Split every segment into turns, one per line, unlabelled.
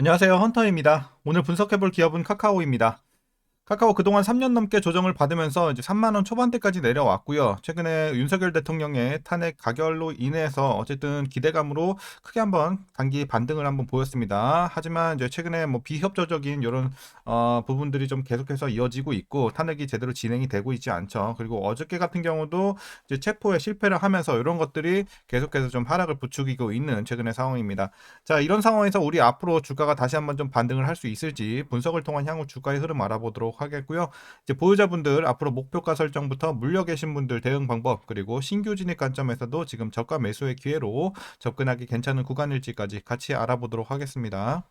안녕하세요. 헌터입니다. 오늘 분석해볼 기업은 카카오입니다. 카카오 그동안 3년 넘게 조정을 받으면서 이제 3만 원 초반대까지 내려왔고요. 최근에 윤석열 대통령의 탄핵 가결로 인해서 어쨌든 기대감으로 크게 한번 단기 반등을 한번 보였습니다. 하지만 이제 최근에 뭐 비협조적인 이런 어, 부분들이 좀 계속해서 이어지고 있고 탄핵이 제대로 진행이 되고 있지 않죠. 그리고 어저께 같은 경우도 이제 체포에 실패를 하면서 이런 것들이 계속해서 좀 하락을 부추기고 있는 최근의 상황입니다. 자, 이런 상황에서 우리 앞으로 주가가 다시 한번 좀 반등을 할 수 있을지 분석을 통한 향후 주가의 흐름 알아보도록 하겠고요. 이제 보유자분들 앞으로 목표가 설정부터 물려 계신 분들 대응 방법 그리고 신규 진입 관점에서도 지금 저가 매수의 기회로 접근하기 괜찮은 구간일지까지 같이 알아보도록 하겠습니다.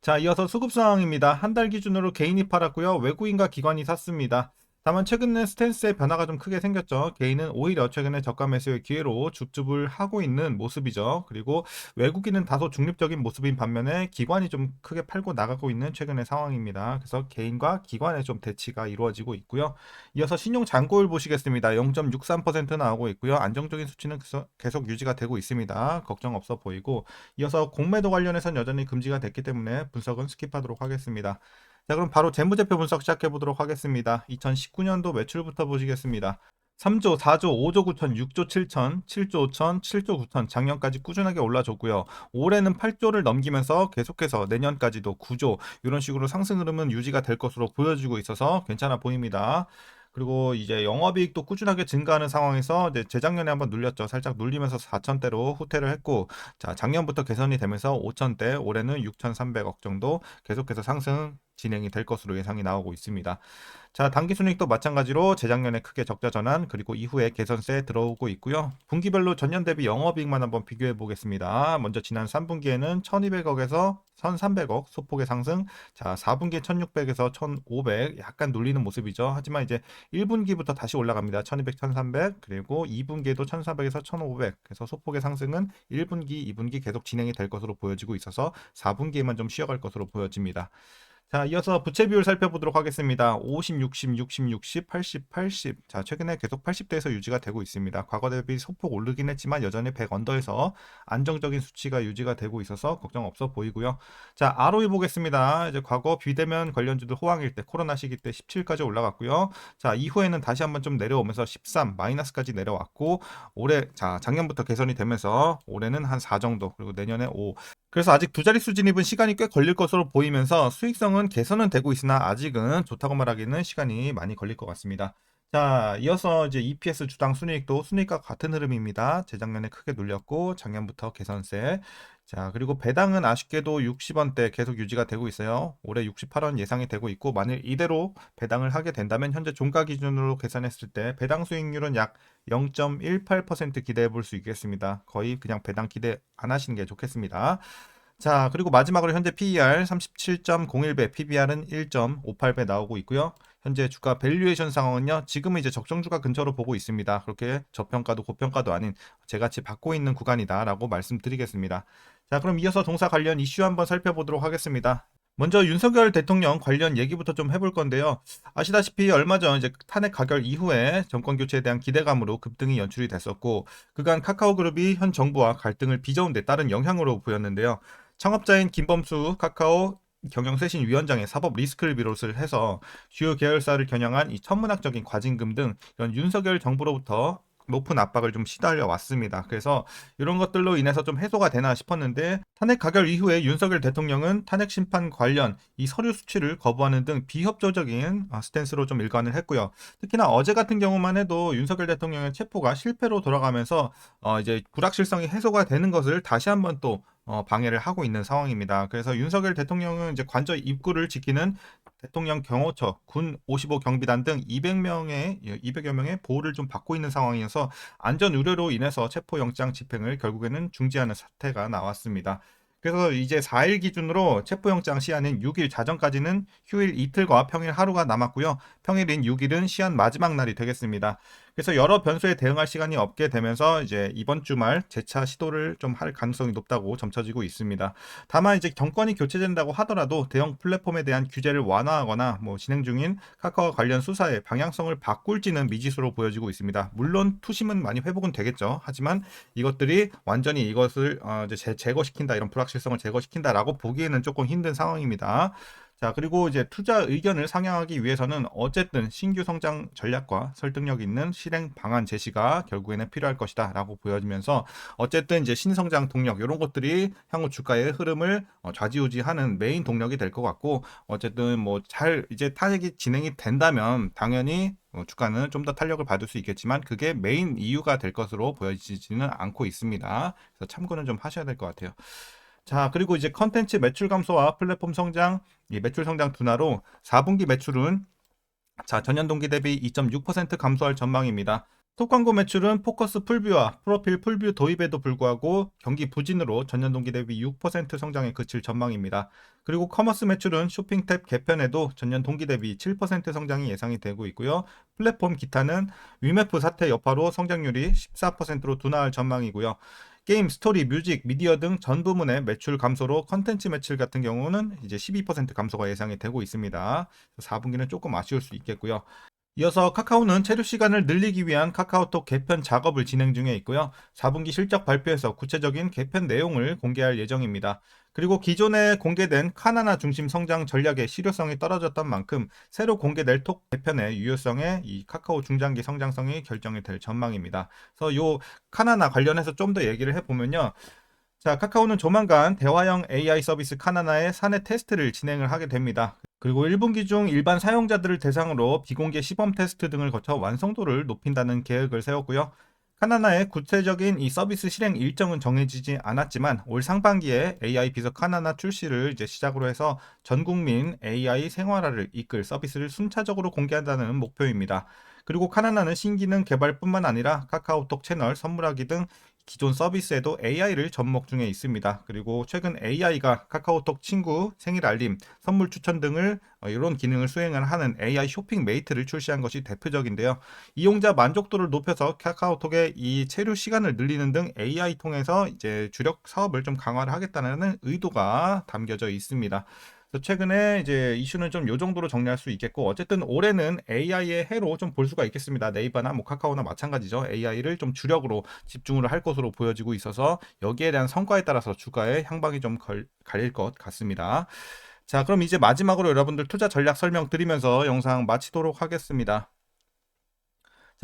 자, 이어서 수급 상황입니다. 한 달 기준으로 개인이 팔았고요. 외국인과 기관이 샀습니다. 다만 최근에 스탠스의 변화가 좀 크게 생겼죠. 개인은 오히려 최근에 저가 매수의 기회로 줍줍을 하고 있는 모습이죠. 그리고 외국인은 다소 중립적인 모습인 반면에 기관이 좀 크게 팔고 나가고 있는 최근의 상황입니다. 그래서 개인과 기관의 좀 대치가 이루어지고 있고요. 이어서 신용 잔고율 보시겠습니다. 0.63% 나오고 있고요. 안정적인 수치는 계속 유지가 되고 있습니다. 걱정 없어 보이고 이어서 공매도 관련해서는 여전히 금지가 됐기 때문에 분석은 스킵하도록 하겠습니다. 자, 그럼 바로 재무제표 분석 시작해 보도록 하겠습니다. 2019년도 매출부터 보시겠습니다. 3조, 4조, 5조 9천, 6조 7천, 7조 5천, 7조 9천 작년까지 꾸준하게 올라줬고요. 올해는 8조를 넘기면서 계속해서 내년까지도 9조 이런 식으로 상승 흐름은 유지가 될 것으로 보여지고 있어서 괜찮아 보입니다. 그리고 이제 영업이익도 꾸준하게 증가하는 상황에서 이제 재작년에 한번 눌렸죠. 살짝 눌리면서 4천대로 후퇴를 했고, 자 작년부터 개선이 되면서 5천대, 올해는 6,300억 정도 계속해서 상승 진행이 될 것으로 예상이 나오고 있습니다. 자, 단기 순이익도 마찬가지로 재작년에 크게 적자 전환 그리고 이후에 개선세 들어오고 있고요. 분기별로 전년 대비 영업이익만 한번 비교해 보겠습니다. 먼저 지난 3분기에는 1,200억에서 1,300억 소폭의 상승. 자, 4분기에 1,600에서 1,500 약간 눌리는 모습이죠. 하지만 이제 1분기부터 다시 올라갑니다. 1,200, 1,300 그리고 2분기에도 1,400에서 1,500 그래서 소폭의 상승은 1분기, 2분기 계속 진행이 될 것으로 보여지고 있어서 4분기에만 좀 쉬어갈 것으로 보여집니다. 자, 이어서 부채 비율 살펴보도록 하겠습니다. 50, 60, 60, 60, 80, 80. 자, 최근에 계속 80대에서 유지가 되고 있습니다. 과거 대비 소폭 오르긴 했지만 여전히 100 언더에서 안정적인 수치가 유지가 되고 있어서 걱정 없어 보이고요. 자, ROE 보겠습니다. 이제 과거 비대면 관련주들 호황일 때 코로나 시기 때 17까지 올라갔고요. 자, 이후에는 다시 한번 좀 내려오면서 13 마이너스까지 내려왔고 올해 자, 작년부터 개선이 되면서 올해는 한 4 정도 그리고 내년에 5 그래서 아직 두 자릿수 진입은 시간이 꽤 걸릴 것으로 보이면서 수익성은 개선은 되고 있으나 아직은 좋다고 말하기는 시간이 많이 걸릴 것 같습니다. 자, 이어서 이제 EPS 주당 순이익도 순이익과 같은 흐름입니다. 재작년에 크게 눌렸고 작년부터 개선세. 자, 그리고 배당은 아쉽게도 60원대 계속 유지가 되고 있어요. 올해 68원 예상이 되고 있고 만일 이대로 배당을 하게 된다면 현재 종가 기준으로 계산했을 때 배당 수익률은 약 0.18% 기대해 볼 수 있겠습니다. 거의 그냥 배당 기대 안 하시는 게 좋겠습니다. 자, 그리고 마지막으로 현재 PER 37.01배, PBR은 1.58배 나오고 있고요. 현재 주가 밸류에이션 상황은요. 지금은 이제 적정 주가 근처로 보고 있습니다. 그렇게 저평가도 고평가도 아닌 제같이 받고 있는 구간이다라고 말씀드리겠습니다. 자, 그럼 이어서 동사 관련 이슈 한번 살펴보도록 하겠습니다. 먼저 윤석열 대통령 관련 얘기부터 좀 해볼 건데요. 아시다시피 얼마 전 이제 탄핵 가결 이후에 정권 교체에 대한 기대감으로 급등이 연출이 됐었고 그간 카카오그룹이 현 정부와 갈등을 빚어온 데 따른 영향으로 보였는데요. 창업자인 김범수 카카오 경영쇄신 위원장의 사법 리스크를 비롯을 해서 주요 계열사를 겨냥한 이 천문학적인 과징금 등 이런 윤석열 정부로부터 높은 압박을 좀 시달려 왔습니다. 그래서 이런 것들로 인해서 좀 해소가 되나 싶었는데 탄핵 가결 이후에 윤석열 대통령은 탄핵 심판 관련 이 서류 수치를 거부하는 등 비협조적인 아, 스탠스로 좀 일관을 했고요. 특히나 어제 같은 경우만 해도 윤석열 대통령의 체포가 실패로 돌아가면서 어 이제 불확실성이 해소가 되는 것을 다시 한번 또 어, 방해를 하고 있는 상황입니다. 그래서 윤석열 대통령은 이제 관저 입구를 지키는 대통령 경호처, 군 55 경비단 등 200명의 200여 명의 보호를 좀 받고 있는 상황이어서 안전 우려로 인해서 체포 영장 집행을 결국에는 중지하는 사태가 나왔습니다. 그래서 이제 4일 기준으로 체포영장 시한인 6일 자정까지는 휴일 이틀과 평일 하루가 남았고요. 평일인 6일은 시한 마지막 날이 되겠습니다. 그래서 여러 변수에 대응할 시간이 없게 되면서 이제 이번 주말 재차 시도를 좀 할 가능성이 높다고 점쳐지고 있습니다. 다만 이제 정권이 교체된다고 하더라도 대형 플랫폼에 대한 규제를 완화하거나 뭐 진행 중인 카카오 관련 수사의 방향성을 바꿀지는 미지수로 보여지고 있습니다. 물론 투심은 많이 회복은 되겠죠. 하지만 이것들이 완전히 이것을 어 이제 제, 제거시킨다 이런 불확실성을 제거시킨다라고 보기에는 조금 힘든 상황입니다. 자, 그리고 이제 투자 의견을 상향하기 위해서는 어쨌든 신규 성장 전략과 설득력 있는 실행 방안 제시가 결국에는 필요할 것이다 라고 보여지면서 어쨌든 이제 신성장 동력 이런 것들이 향후 주가의 흐름을 어, 좌지우지하는 메인 동력이 될 것 같고 어쨌든 뭐 잘 이제 타격이 진행이 된다면 당연히 어, 주가는 좀 더 탄력을 받을 수 있겠지만 그게 메인 이유가 될 것으로 보여지지는 않고 있습니다. 그래서 참고는 좀 하셔야 될 것 같아요. 자, 그리고 이제 컨텐츠 매출 감소와 플랫폼 성장, 이 매출 성장 둔화로 4분기 매출은 자, 전년 동기 대비 2.6% 감소할 전망입니다. 톡 광고 매출은 포커스 풀뷰와 프로필 풀뷰 도입에도 불구하고 경기 부진으로 전년 동기 대비 6% 성장에 그칠 전망입니다. 그리고 커머스 매출은 쇼핑 탭 개편에도 전년 동기 대비 7% 성장이 예상이 되고 있고요. 플랫폼 기타는 위메프 사태 여파로 성장률이 14%로 둔화할 전망이고요. 게임, 스토리, 뮤직, 미디어 등 전 부문의 매출 감소로 컨텐츠 매출 같은 경우는 이제 12% 감소가 예상이 되고 있습니다. 4분기는 조금 아쉬울 수 있겠고요. 이어서 카카오는 체류 시간을 늘리기 위한 카카오톡 개편 작업을 진행 중에 있고요. 4분기 실적 발표에서 구체적인 개편 내용을 공개할 예정입니다. 그리고 기존에 공개된 카나나 중심 성장 전략의 실효성이 떨어졌던 만큼 새로 공개될 톡 개편의 유효성에 이 카카오 중장기 성장성이 결정이 될 전망입니다. 그래서 요 카나나 관련해서 좀 더 얘기를 해보면요. 자, 카카오는 조만간 대화형 AI 서비스 카나나의 사내 테스트를 진행을 하게 됩니다. 그리고 1분기 중 일반 사용자들을 대상으로 비공개 시범 테스트 등을 거쳐 완성도를 높인다는 계획을 세웠고요. 카나나의 구체적인 이 서비스 실행 일정은 정해지지 않았지만 올 상반기에 AI 비서 카나나 출시를 이제 시작으로 해서 전 국민 AI 생활화를 이끌 서비스를 순차적으로 공개한다는 목표입니다. 그리고 카나나는 신기능 개발뿐만 아니라 카카오톡 채널 선물하기 등 기존 서비스에도 AI를 접목 중에 있습니다. 그리고 최근 AI가 카카오톡 친구, 생일 알림, 선물 추천 등을 어, 이런 기능을 수행을 하는 AI 쇼핑 메이트를 출시한 것이 대표적인데요. 이용자 만족도를 높여서 카카오톡의 이 체류 시간을 늘리는 등 AI 통해서 이제 주력 사업을 좀 강화를 하겠다는 의도가 담겨져 있습니다. 최근에 이제 이슈는 좀 요 정도로 정리할 수 있겠고 어쨌든 올해는 AI의 해로 좀 볼 수가 있겠습니다. 네이버나 뭐 카카오나 마찬가지죠. AI를 좀 주력으로 집중을 할 것으로 보여지고 있어서 여기에 대한 성과에 따라서 주가의 향방이 좀 걸, 갈릴 것 같습니다. 자, 그럼 이제 마지막으로 여러분들 투자 전략 설명 드리면서 영상 마치도록 하겠습니다.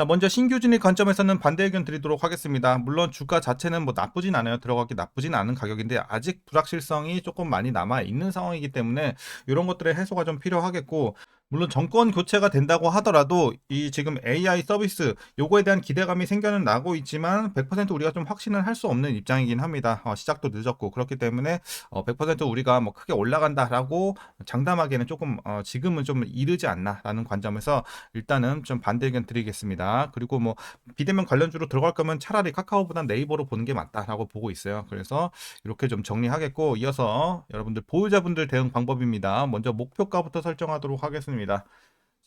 자, 먼저 신규 진입 관점에서는 반대 의견 드리도록 하겠습니다. 물론 주가 자체는 뭐 나쁘진 않아요. 들어가기 나쁘진 않은 가격인데 아직 불확실성이 조금 많이 남아 있는 상황이기 때문에 이런 것들의 해소가 좀 필요하겠고 물론 정권 교체가 된다고 하더라도 이 지금 AI 서비스 요거에 대한 기대감이 생겨는 나고 있지만 100% 우리가 좀 확신을 할 수 없는 입장이긴 합니다. 어, 시작도 늦었고 그렇기 때문에 어, 100% 우리가 뭐 크게 올라간다라고 장담하기에는 조금 어, 지금은 좀 이르지 않나라는 관점에서 일단은 좀 반대 의견 드리겠습니다. 그리고 뭐 비대면 관련주로 들어갈 거면 차라리 카카오보다 네이버로 보는 게 맞다라고 보고 있어요. 그래서 이렇게 좀 정리하겠고 이어서 여러분들 보유자분들 대응 방법입니다. 먼저 목표가부터 설정하도록 하겠습니다. 있습니다.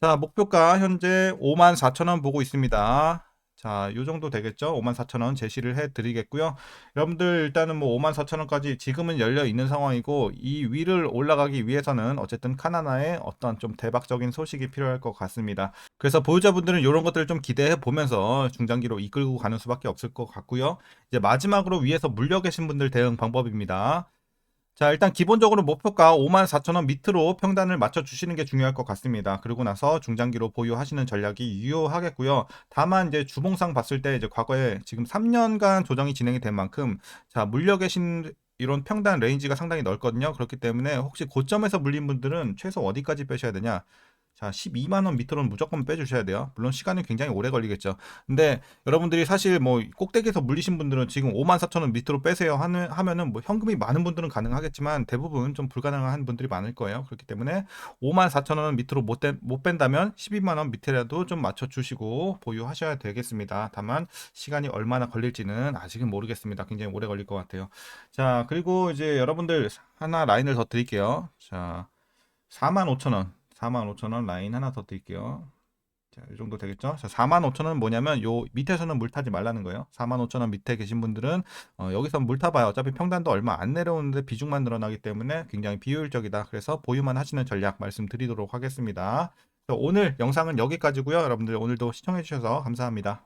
자, 목표가 현재 54,000원 보고 있습니다. 자, 요 정도 되겠죠? 54,000원 제시를 해 드리겠고요. 여러분들 일단은 뭐 54,000원까지 지금은 열려 있는 상황이고 이 위를 올라가기 위해서는 어쨌든 카나나의 어떤 좀 대박적인 소식이 필요할 것 같습니다. 그래서 보유자분들은 이런 것들을 좀 기대해 보면서 중장기로 이끌고 가는 수밖에 없을 것 같고요. 이제 마지막으로 위에서 물려 계신 분들 대응 방법입니다. 자, 일단 기본적으로 목표가 54,000원 밑으로 평단을 맞춰 주시는 게 중요할 것 같습니다. 그리고 나서 중장기로 보유하시는 전략이 유효하겠고요. 다만 이제 주봉상 봤을 때 이제 과거에 지금 3년간 조정이 진행이 된 만큼 자, 물려 계신 이런 평단 레인지가 상당히 넓거든요. 그렇기 때문에 혹시 고점에서 물린 분들은 최소 어디까지 빼셔야 되냐? 자, 12만 원 밑으로는 무조건 빼주셔야 돼요. 물론 시간은 굉장히 오래 걸리겠죠. 근데 여러분들이 사실 뭐 꼭대기에서 물리신 분들은 지금 5만 4천 원 밑으로 빼세요 하면은 뭐 현금이 많은 분들은 가능하겠지만 대부분 좀 불가능한 분들이 많을 거예요. 그렇기 때문에 5만 4천 원 밑으로 못, 떼, 못 뺀다면 12만 원 밑에라도 좀 맞춰 주시고 보유하셔야 되겠습니다. 다만 시간이 얼마나 걸릴지는 아직은 모르겠습니다. 굉장히 오래 걸릴 것 같아요. 자, 그리고 이제 여러분들 하나 라인을 더 드릴게요. 자, 4만 5천 원. 45,000원 라인 하나 더 드릴게요. 자, 이 정도 되겠죠? 45,000원 뭐냐면 요 밑에서는 물 타지 말라는 거예요. 45,000원 밑에 계신 분들은 어, 여기서 물 타봐요. 어차피 평단도 얼마 안 내려오는데 비중만 늘어나기 때문에 굉장히 비효율적이다. 그래서 보유만 하시는 전략 말씀드리도록 하겠습니다. 자, 오늘 영상은 여기까지고요. 여러분들 오늘도 시청해 주셔서 감사합니다.